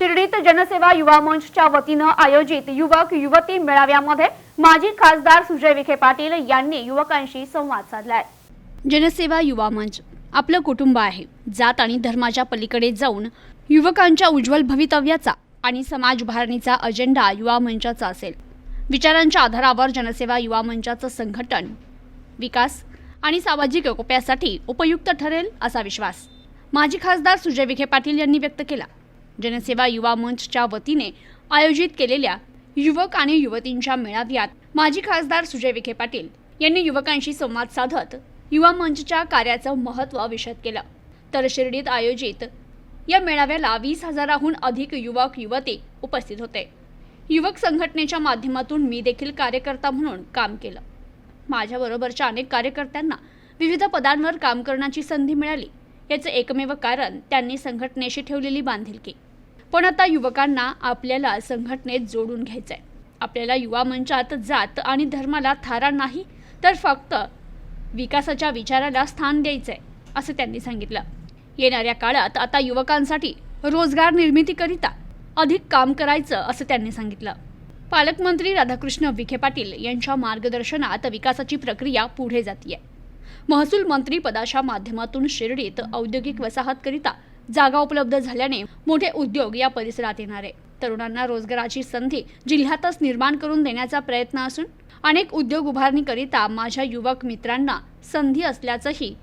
जनसेवा युवा मंचच्या वतीनं आयोजित युवक युवती मेळाव्यामध्ये माजी खासदार सुजय विखे पाटील यांनी युवकांशी संवाद साधलाय. जनसेवा युवा मंच आपलं कुटुंब आहे. जात आणि धर्माच्या पलीकडे जाऊन युवकांच्या उज्ज्वल भवितव्याचा आणि समाज उभारणीचा अजेंडा युवा मंचाचा असेल. विचारांच्या आधारावर जनसेवा युवा मंचाचं संघटन विकास आणि सामाजिक एकोप्यासाठी उपयुक्त ठरेल असा विश्वास माजी खासदार सुजय विखे पाटील यांनी व्यक्त केला. जनसेवा युवा मंचच्या वतीने आयोजित केलेल्या युवक आणि युवतींच्या मेळाव्यात माजी खासदार सुजय विखे पाटील यांनी युवकांशी संवाद साधत युवा मंचच्या कार्याचं महत्त्व विशद केलं. तर शिर्डीत आयोजित या मेळाव्याला वीस हजाराहून अधिक युवक युवती उपस्थित होते. युवक संघटनेच्या माध्यमातून मी देखील कार्यकर्ता म्हणून काम केलं. माझ्याबरोबरच्या अनेक कार्यकर्त्यांना विविध पदांवर काम करण्याची संधी मिळाली. याचं एकमेव कारण त्यांनी संघटनेशी ठेवलेली बांधिलकी. पण आता युवकांना आपल्याला संघटनेत जोडून घ्यायचं आहे आपल्याला युवा मंचात जात आणि धर्माला थारा नाही तर फक्त विकासाच्या विचाराला स्थान द्यायचं आहे असं त्यांनी सांगितलं. येणाऱ्या काळात आता युवकांसाठी रोजगार निर्मितीकरिता अधिक काम करायचं असं त्यांनी सांगितलं. पालकमंत्री राधाकृष्ण विखे पाटील यांच्या मार्गदर्शनात विकासाची प्रक्रिया पुढे जातीये. महसूल मंत्री पदाच्या माध्यमातून शिर्डीत औद्योगिक वसाहतकरिता जागा उपलब्ध झाल्याने मोठे उद्योग या परिसरात येणार आहे. तरुणांना रोजगाराची संधी जिल्ह्यातच निर्माण करून देण्याचा प्रयत्न असून अनेक उद्योग उभारणीकरिता माझ्या युवक मित्रांना संधी असल्याचंही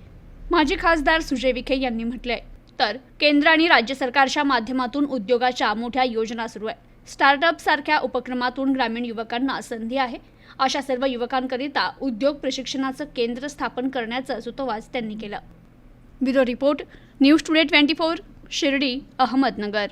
माजी खासदार सुजय विखे यांनी म्हटलंय. तर केंद्र आणि राज्य सरकारच्या माध्यमातून उद्योगाच्या मोठ्या योजना सुरू आहे. स्टार्टअप सारख्या उपक्रमातून ग्रामीण युवकांना संधी आहे. अशा सर्व युवकांकरिता उद्योग प्रशिक्षणाचं केंद्र स्थापन करण्याचं सुतोवाच त्यांनी केलं. Bureau report news today twenty four Shirdi Ahmednagar.